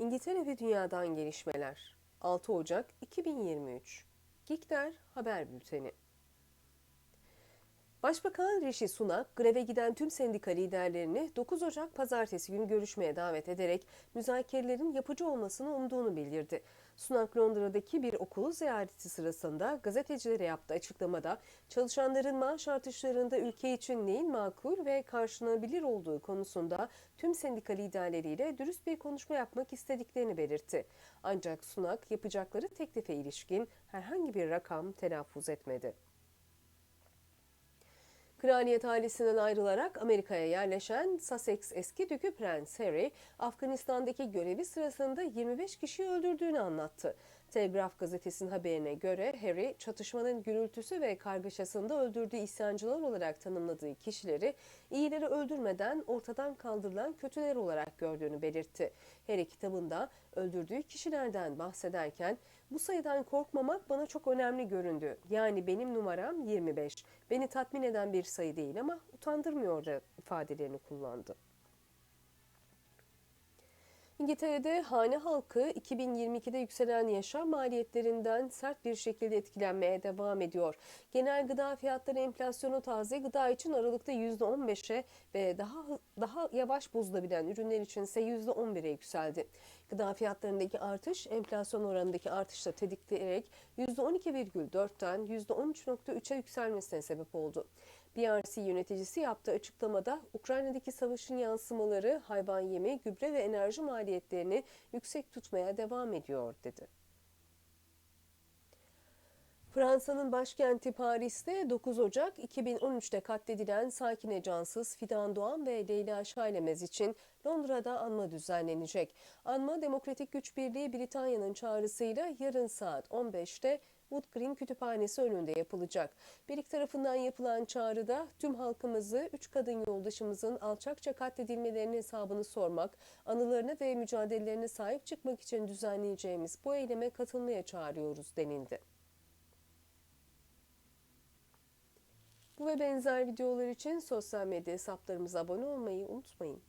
İngiltere ve Dünya'dan gelişmeler. 6 Ocak 2023. Gikter Haber Bülteni. Başbakan Rishi Sunak, greve giden tüm sendika liderlerini 9 Ocak pazartesi günü görüşmeye davet ederek müzakerelerin yapıcı olmasını umduğunu bildirdi. Sunak Londra'daki bir okulu ziyareti sırasında gazetecilere yaptığı açıklamada çalışanların maaş artışlarında ülke için neyin makul ve karşılanabilir olduğu konusunda tüm sendika liderleriyle dürüst bir konuşma yapmak istediklerini belirtti. Ancak Sunak yapacakları teklife ilişkin herhangi bir rakam telaffuz etmedi. Kraliyet ailesinden ayrılarak Amerika'ya yerleşen Sussex eski dükü Prens Harry, Afganistan'daki görevi sırasında 25 kişiyi öldürdüğünü anlattı. Telegraph gazetesinin haberine göre Harry, çatışmanın gürültüsü ve kargaşasında öldürdüğü isyancılar olarak tanımladığı kişileri iyileri öldürmeden ortadan kaldırılan kötüler olarak gördüğünü belirtti. Harry kitabında öldürdüğü kişilerden bahsederken bu sayıdan korkmamak bana çok önemli göründü. Yani benim numaram 25. Beni tatmin eden bir sayı değil ama utandırmıyor da ifadelerini kullandı. İngiltere'de hane halkı 2022'de yükselen yaşam maliyetlerinden sert bir şekilde etkilenmeye devam ediyor. Genel gıda fiyatları enflasyonu taze gıda için Aralık'ta %15'e ve daha daha yavaş bozulabilen ürünler için ise %11'e yükseldi. Gıda fiyatlarındaki artış enflasyon oranındaki artışla tetikleyerek %12,4'ten %13,3'e yükselmesine sebep oldu. BRC yöneticisi yaptığı açıklamada Ukrayna'daki savaşın yansımaları hayvan yemi, gübre ve enerji maliyetlerini yüksek tutmaya devam ediyor dedi. Fransa'nın başkenti Paris'te 9 Ocak 2013'te katledilen Sakine Cansız, Fidan Doğan ve Leyla Şailemez için Londra'da anma düzenlenecek. Anma Demokratik Güç Birliği Britanya'nın çağrısıyla yarın saat 15'te Wood Green Kütüphanesi önünde yapılacak. Birlik tarafından yapılan çağrıda tüm halkımızı üç kadın yoldaşımızın alçakça katledilmelerinin hesabını sormak, anılarına ve mücadelelerine sahip çıkmak için düzenleyeceğimiz bu eyleme katılmaya çağırıyoruz denildi. Bu ve benzer videolar için sosyal medya hesaplarımıza abone olmayı unutmayın.